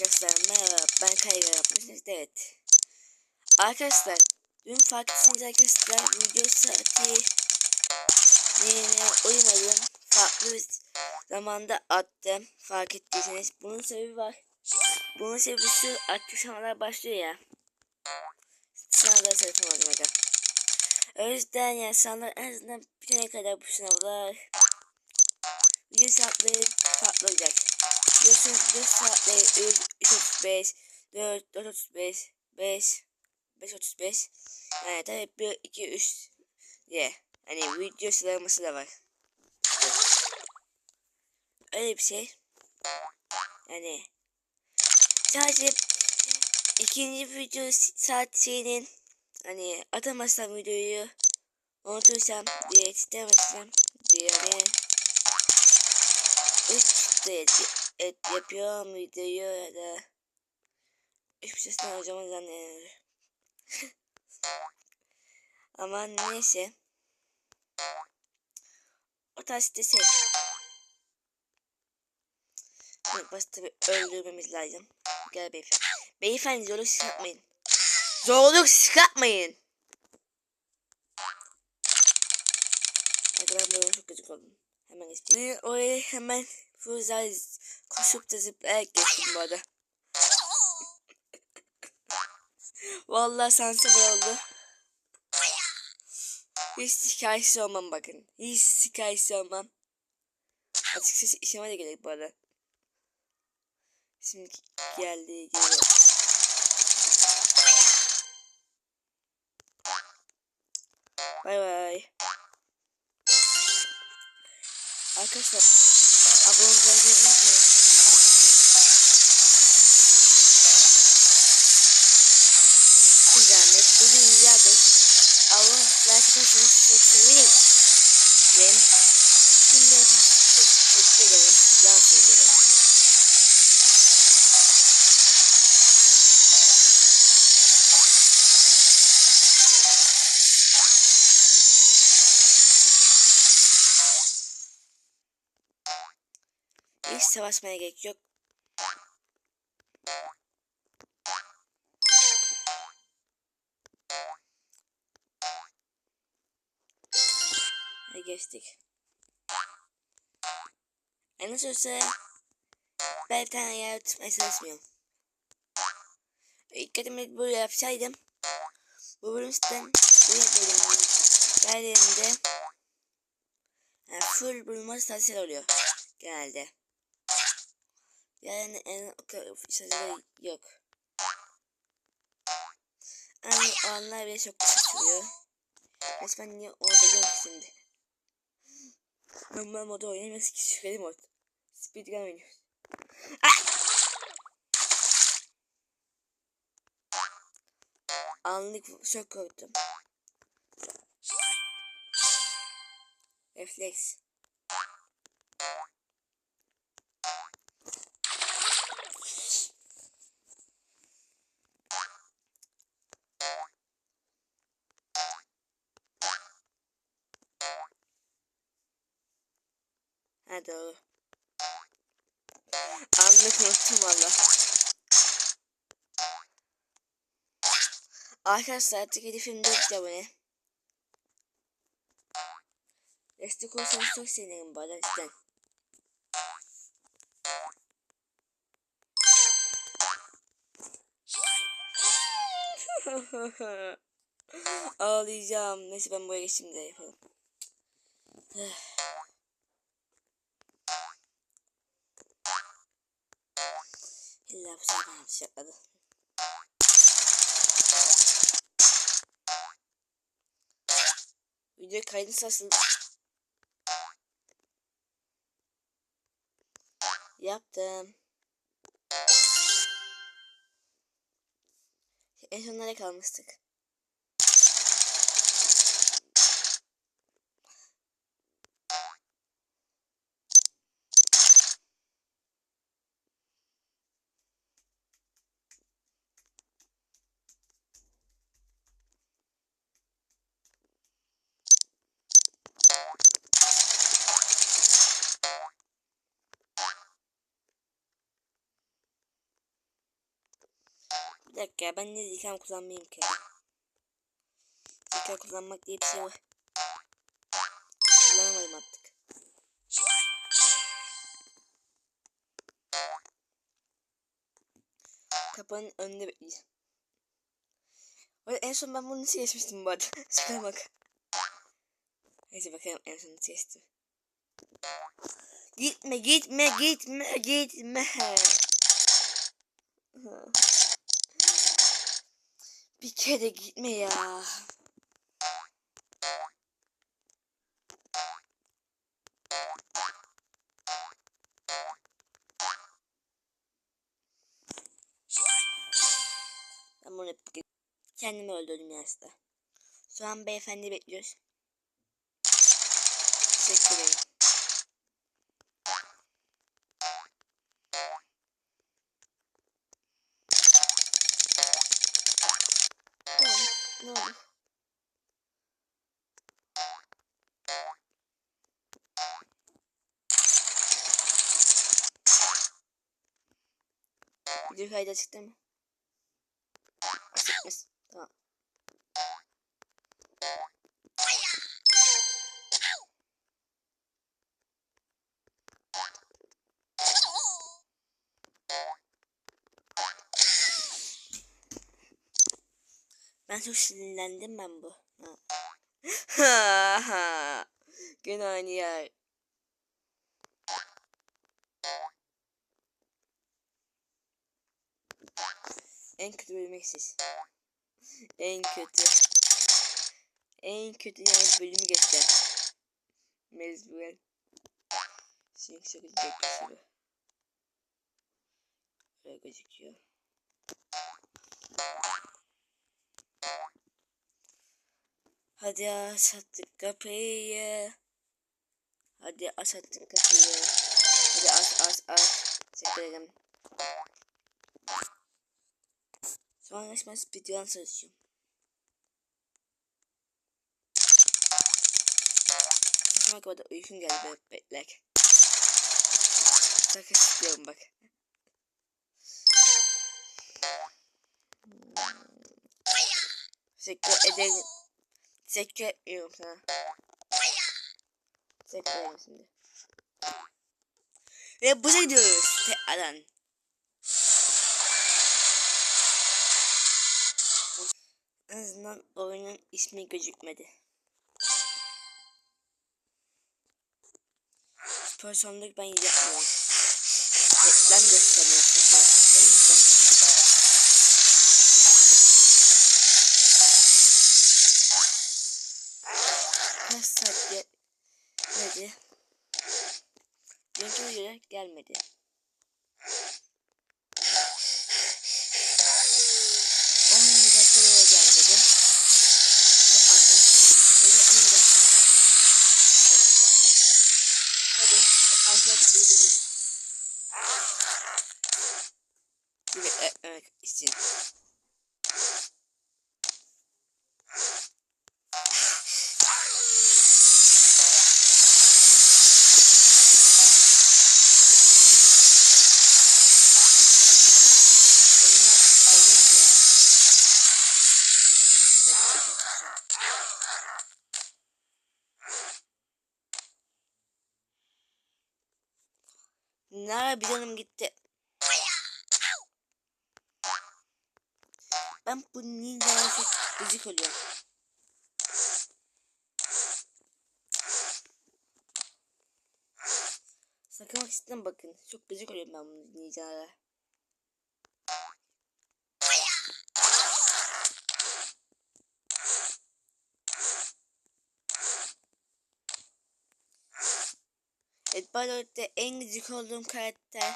Arkadaşlar merhaba ben Kayra yapmışsınız evet. Arkadaşlar dün farklısınız arkadaşlar video saati yine uyumadım. Farklı bir zamanda attım fark ettiyseniz. Bunun sebebi var. Bunun sebebi şu aktif başlıyor ya. Sınavları sırtamadım aga. O yüzden yani sınavlar en azından bitene kadar bu sınavlar video saatleri farklı olacak. Biliyorsunuz 4 saatleri 3, 3.35, 4, 4.35, 5, 5.35. Yani tabii 1, 2, 3 diye. Hani video sıralaması da var. Öyle bir şey. Yani sadece ikinci video saat şeyinin hani atamazsam videoyu unutursam diye istemezsem diye yani üç de et yapıyorum videoyu ya da hiçbir şey alacağımı zannediyorum. Ama neyse. O tarz şey. İlk başta tabii öldürmemiz lazım. Gel beyefendi. Beyefendi zorluk çıkartmayın. Zorluk çıkartmayın. Arkadan böyle çok gıcık oldum. Hemen geçeyim. Oraya hemen Fuzay koşup da zıplayarak geçtim bu arada. Vallahi sensible oldu. Hiç şikayetçi olmam bakın. Hiç şikayetçi olmam. Açıkçası işime de gerek bu. Şimdi geldi geri. Bay bay. Arkadaşlar abone olmayı unutmayın. Bir zahmet bu dünyada abone like atarsanız çok sevinirim. Savaşmaya gerek yok. Hadi geçtik. En nasıl olsa ben bir tane yer tutmaya çalışmıyorum. Dikkatimi böyle yapsaydım bu bölümden bu bölümün yerlerinde yani full bulma stasyonu oluyor genelde. Yani en sözleri yok. Ama o anlar bile çok kısıtlıyor. Resmen niye biliyorum ki şimdi. Normal moda oynaması ki şüpheli mod. Speedrun oynuyoruz. Anlık çok korktum. Refleks. Ha doğru. Unuttum valla. Arkadaşlar artık hedefim 4 abone. Destek olsanız çok sevinirim bu arada sizden. Ağlayacağım. Neyse ben buraya geçeyim de yapalım. İlla bana bıçakladı. Video kaydı sırasında yaptım. En son nereye kalmıştık? Bir dakika ya ben ne zikam kullanmayayım ki. Zika kullanmak diye bir şey var. Kullanamadım artık. Kapının önünde bekleyeceğim. O en son ben bunu nasıl geçmiştim bu arada. Şuna bak. Neyse bakalım en son nasıl geçtim. Gitme gitme gitme gitme. Bir kere gitme ya. Ben bunu yapayım. kendimi öldürdüm yarısta. Şu beyefendi bekliyoruz. Teşekkür ederim. Ne olur, ne olur. Video kaydı açık değil mi? Açıkmış. Tamam. Ben çok sinirlendim ben bu. Ha. ha. Gene En kötü bölüm siz. En kötü. En kötü yani bölümü göster. Şimdi çekecek bir sürü. Böyle gözüküyor. Hadi aç attık kapıyı. Hadi aç attık kapıyı. Hadi aç aç aç. Teşekkür ederim. Sonra ben speedrun çalışıyorum. Sonra kadar uykum geldi bekler. Sakın istiyorum bak. Teşekkür ederim. Teşekkür etmiyorum sana. Teşekkür ederim şimdi. Ve buza gidiyoruz tekrardan. En azından oyunun ismi gözükmedi. Sponsorluk ben yapmıyorum. Reklam gösteriyor. Kaç saat gelmedi. Gelmedi. On dakikada da gelmedi. Çok az. Öyle on dakika. Hadi. Alfred bir ekmek için. Nara bir canım gitti. Ben bu ninja'ya çok gıcık oluyorum. Sakınmak istemem bakın. Çok gıcık oluyorum ben bu ninja'lara. Balor'da en gıcık olduğum karakter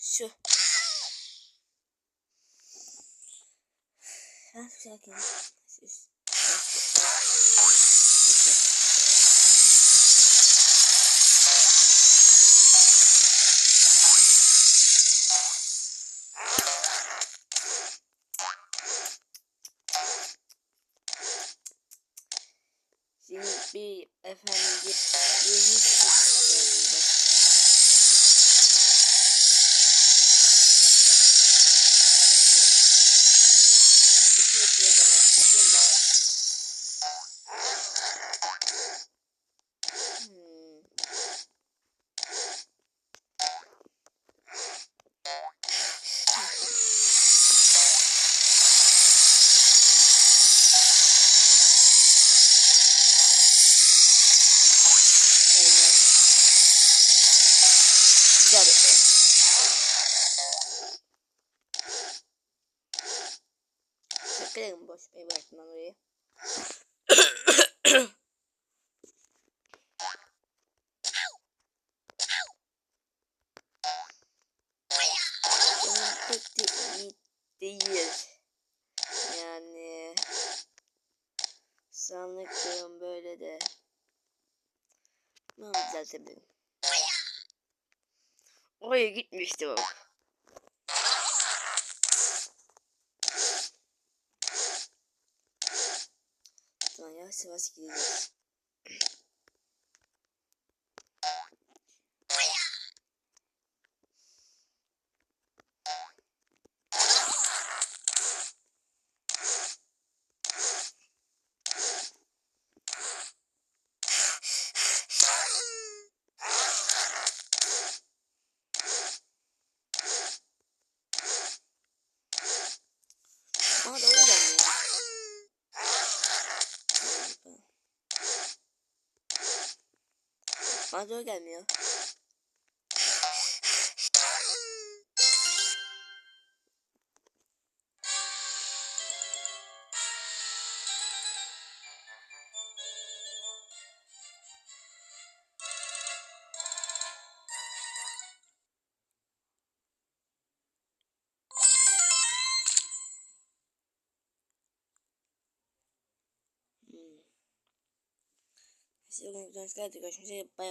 şu. Ha sakin. Sus. Efendim bir bir his ne düzeltebilirim. Oraya gitmişti bak. Tamam ya Sivas gideceğiz. Bana da öyle gelmiyor. Öyle gelmiyor. Size bugün görüşmek üzere. Bay bay.